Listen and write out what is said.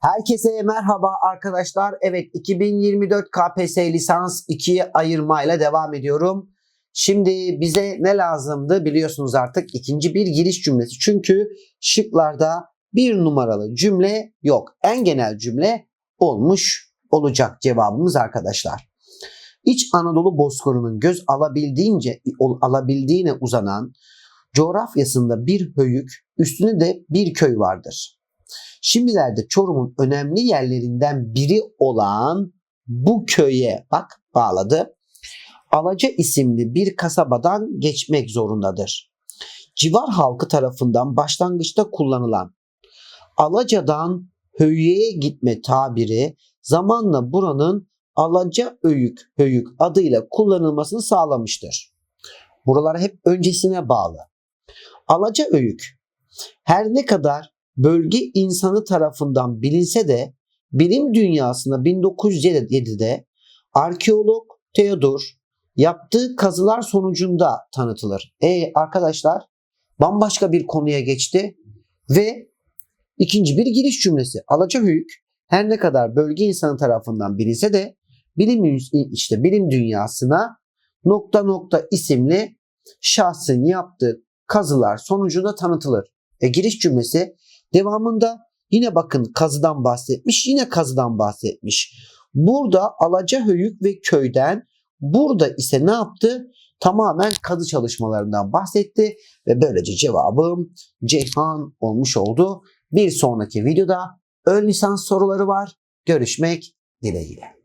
Herkese merhaba arkadaşlar. Evet 2024 KPSS lisans 2'ye ayırmayla devam ediyorum. Şimdi bize ne lazımdı biliyorsunuz artık ikinci bir giriş cümlesi. Çünkü şıklarda bir numaralı cümle yok. En genel cümle olmuş olacak cevabımız arkadaşlar. İç Anadolu Bozkırı'nın göz alabildiğince alabildiğine uzanan coğrafyasında bir höyük, üstünde de bir köy vardır. Şimdilerde Çorum'un önemli yerlerinden biri olan bu köye bak bağladı. Alaca isimli bir kasabadan geçmek zorundadır. Civar halkı tarafından başlangıçta kullanılan Alaca'dan Höyü'ye gitme tabiri zamanla buranın Alaca Öyük Höyük adıyla kullanılmasını sağlamıştır. Buralar hep öncesine bağlı. Alaca Öyük her ne kadar bölge insanı tarafından bilinse de bilim dünyasında 1907'de arkeolog Theodor yaptığı kazılar sonucunda tanıtılır. E arkadaşlar bambaşka bir konuya geçti ve ikinci bir giriş cümlesi. Alacahöyük her ne kadar bölge insanı tarafından bilinse de bilim işte bilim dünyasına nokta nokta isimli şahsın yaptığı kazılar sonucunda tanıtılır. E, giriş cümlesi devamında yine bakın kazıdan bahsetmiş, yine kazıdan bahsetmiş. Burada Alacahöyük ve köyden, burada ise ne yaptı? Tamamen kazı çalışmalarından bahsetti ve böylece cevabım Ceyhan olmuş oldu. Bir sonraki videoda ön lisans soruları var. Görüşmek dileğiyle.